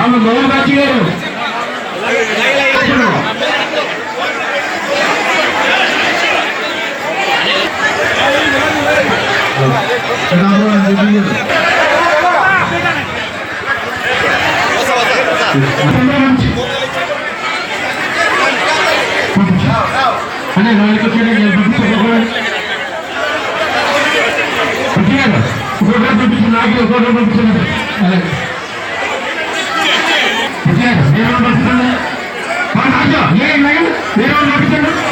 వాళ్ళు మోహన్ బాజీ గారు అనే నాలుగు ఫోటో పంపించు నాకు ఫోటో పంపించండి Bir an bakacağım.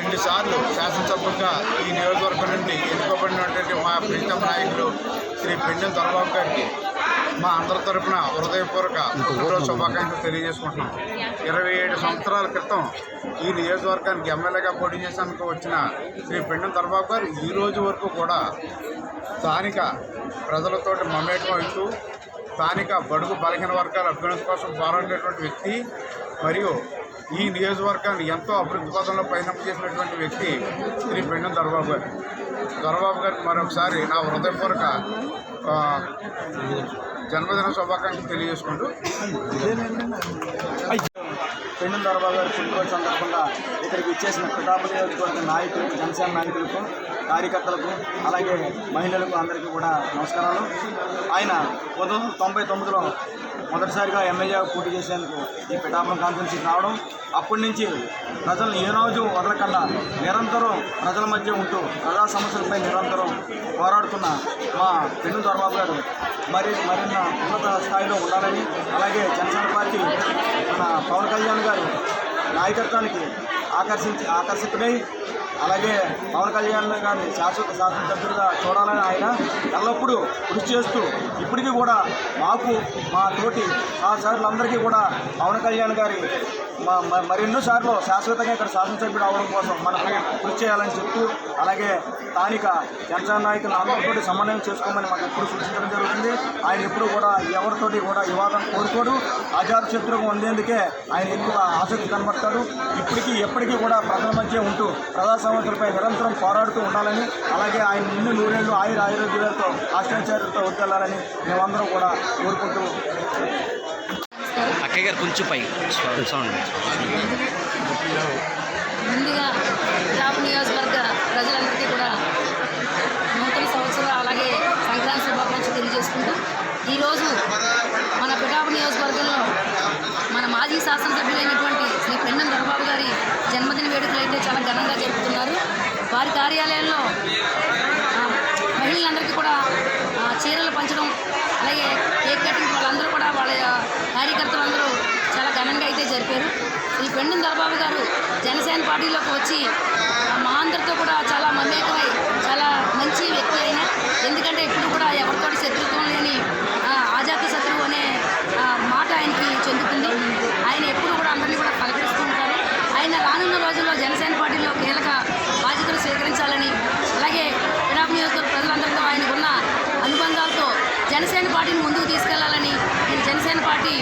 రెండు సార్లు శాసనసభ్యులుగా ఈ నియోజకవర్గం నుండి ఎన్నుకోబడినటువంటి మా ప్రీతం నాయకులు శ్రీ పెండెం దొరబాబు గారికి మా అందరి తరపున హృదయపూర్వక పుట్టినరోజు శుభాకాంక్షలు తెలియజేసుకుంటున్నాం. ఇరవై ఏడు సంవత్సరాల క్రితం ఈ నియోజకవర్గానికి ఎమ్మెల్యేగా పోటీ చేసేందుకు వచ్చిన శ్రీ పెండం దొరబాబు గారు ఈ రోజు వరకు కూడా స్థానిక ప్రజలతోటి మమేకం అవుతూ స్థానిక బడుగు బలహీన వర్గాల అభ్యున్నతి కోసం పోరాడినటువంటి వ్యక్తి మరియు ఈ నియోజకవర్గాన్ని ఎంతో అభివృద్ధి పదంలో పయనం చేసినటువంటి వ్యక్తి శ్రీ పెండం దొరబాబు గారు. దొరబాబు గారికి మరొకసారి నా హృదయపూర్వక జన్మదిన శుభాకాంక్షలు తెలియజేసుకుంటూ పెండు దొరబాబు గారి పుట్టినరోజు సందర్భంగా ఇక్కడికి ఇచ్చేసిన పిఠాపు నియోజకవర్గ నాయకులకు జనసేన నాయకులకు కార్యకర్తలకు అలాగే మహిళలకు అందరికీ కూడా నమస్కారాలు. ఆయన పంతొమ్మిది వందల తొంభై తొమ్మిదిలో మొదటిసారిగా ఎమ్మెల్యేగా పోటీ చేసేందుకు ఈ పిఠాపురం కాన్ఫరెన్స్కి రావడం అప్పటి నుంచి ప్రజలను ఏ రోజు వదలకుండా నిరంతరం ప్రజల మధ్య ఉంటూ ప్రజా సమస్యలపై నిరంతరం పోరాడుతున్న మా పెన్ను దొరబాబు గారు మరి మరిన్న ఉన్నత స్థాయిలో ఉండాలని అలాగే జనసేన పార్టీ మన పవన్ కళ్యాణ్ గారు నాయకత్వానికి ఆకర్షించి ఆకర్షితుడై అలాగే పవన్ కళ్యాణ్ గారిని శాశ్వత శాసనసభ్యులుగా చూడాలని ఆయన ఎల్లప్పుడూ కృషి చేస్తూ ఇప్పటికీ కూడా మాకు మా తోటి ఆ సార్లందరికీ కూడా పవన్ కళ్యాణ్ గారి మరెన్నో సార్లు శాశ్వతంగా ఇక్కడ శాసనసభ్యుడు అవడం కోసం మనం కృషి చేయాలని చెప్తూ అలాగే స్థానిక జనసేన నాయకులు అందరితోటి సమన్వయం చేసుకోమని మాకు ఎప్పుడు సూచించడం జరుగుతుంది. ఆయన ఎప్పుడు కూడా ఎవరితోటి కూడా వివాదం కోరుకోడు. అజాత శత్రువు ఉండేందుకే ఆయన ఎక్కువ ఆసక్తి కనబడతాడు. ఇప్పటికీ ఎప్పటికీ కూడా ప్రజల మధ్య ఉంటూ ప్రజా సమస్యలపై నిరంతరం పోరాడుతూ ఉండాలని అలాగే ఆయన నిన్ను నూరేళ్ళు ఆయుర ఆయుర్వేదాలతో ఆశ్రయించారులతో వద్దెళ్ళాలని మేమందరం కూడా కోరుకుంటూ అక్కయ్య గారు కొంచెం పై సౌండ్ ముందుగా టాప్ నియోజకవర్గ ప్రజలందరికీ కూడా నూతన సంవత్సరం అలాగే సంక్రాంతి శుభాకాంక్షలు తెలియజేసుకుంటూ ఈరోజు మన పిఠాపు నియోజకవర్గంలో మన మాజీ శాసనసభ్యులైనటువంటి శ్రీ పెన్నం దొరబాబు గారి జన్మదిన వేడుకలు అయితే చాలా ఘనంగా జరుపుతున్నారు వారి కార్యాలయంలో మహిళలందరికీ కూడా చీరలు పంచడం అలాగే కేక్ కటింగ్ వాళ్ళందరూ కూడా వాళ్ళ కార్యకర్తలందరూ చాలా ఘనంగా అయితే జరిపారు. ఈ పెండుం దర్బాబు గారు జనసేన పార్టీలోకి వచ్చి మా అందరితో కూడా చాలా మమేకమై చాలా మంచి వ్యక్తి అయినా ఎందుకంటే ఇప్పుడు కూడా ఎవరితోటి శత్రుత్వం లేని జనసేన పార్టీని ముందుకు తీసుకెళ్ళాలని నేను జనసేన పార్టీ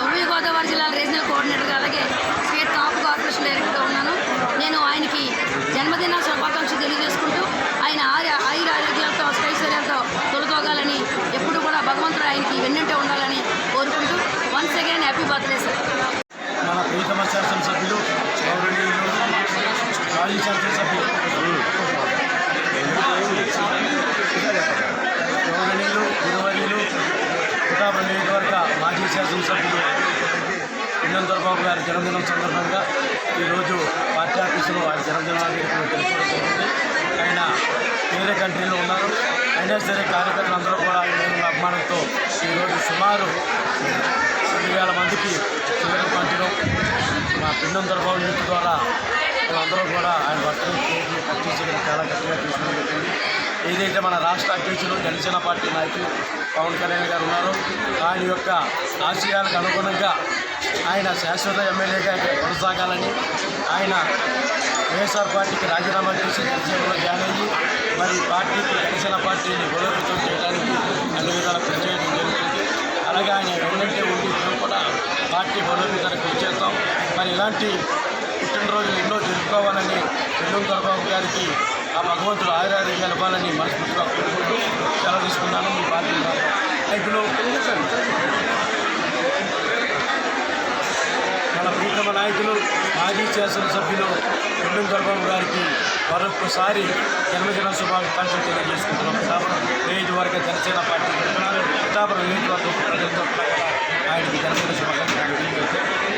ఉభయ గోదావరి జిల్లా రీజనల్ కోఆర్డినేటర్గా అలాగే స్టేట్ కాపు కార్పొరేషన్ డైరెక్టర్గా ఉన్నాను. నేను ఆయనకి జన్మదిన శుభాకాంక్షలు తెలియజేసుకుంటూ ఆయన ఆయుర ఆయుర ఆరోగ్యాలతో అష్టైశ్వర్యాలతో తొలతోగాలని ఎప్పుడు కూడా భగవంతుడు ఆయనకి వెన్నంటే ఉండాలని కోరుకుంటూ once again happy birthday sir మన ప్రీతమ శాసనసభ్యులు గౌరవనీయులు మాజీ శాసనసభ్యులు గౌరవనీయులు గురువర్యులు కుటాబ నియోజకవర్గ మాజీ శాసనసభ్యులు గారి జన్మదినం సందర్భంగా ఈరోజు పార్టీ ఆఫీసులో ఆయన జన్మదినం తెలుసుకోవడం జరిగింది. ఆయన వేరే కంట్రీలో ఉన్నారు. అయినా సరే కార్యకర్తలు అందరూ కూడా ఆయన అభిమానంతో ఈరోజు సుమారు రెండు వేల మందికి చివరి పంచడం మా పిండం దర్భావం యూత్ ద్వారా అందరూ కూడా ఆయన బర్త్డే కేక్లు కట్ చాలా గట్టిగా తీసుకుని జరిగింది. ఏదైతే మన రాష్ట్ర అధ్యక్షులు జనసేన పార్టీ నాయకులు పవన్ కళ్యాణ్ గారు ఉన్నారో ఆయన యొక్క ఆశయాలకు అనుగుణంగా ఆయన శాశ్వత ఎమ్మెల్యేగా కొనసాగాలని ఆయన వైఎస్ఆర్ పార్టీకి రాజీనామా చేసి జనసేనలో జాయిన్ అయ్యి మరి పార్టీకి జనసేన పార్టీని బలోపేతం చేయడానికి అన్ని విధాలా కృషి చేయడం జరుగుతుంది. అలాగే ఆయన వెన్నంటే ఉండి మేము కూడా పార్టీ బలోపేతానికి కృషి చేస్తాం మరి ఇలాంటి పుట్టినరోజులు ఎన్నో జరుపుకోవాలని పెళ్ళం దొరబాబు గారికి ఆ భగవంతుడు ఆయురారోగ్యాలు ఇవ్వాలని మనస్ఫూర్తిగా కోరుకుంటూ సెలవు తీసుకున్నాను. మీ పార్టీ నాయకులు మన ప్రీతమ నాయకులు మాజీ శాసనసభ్యులు పెళ్ళం దొరబాబు గారికి మరొకసారి జన్మదిన శుభాకాంక్షలు తెలియజేసుకుంటున్నాం. పిఠాపురం నియోజకవర్గ జనసేన పార్టీ తరఫున పిఠాపురం ప్రజలతో ఆయనకి జన్మదిన శుభాకాంక్షలు తెలియజేస్తాం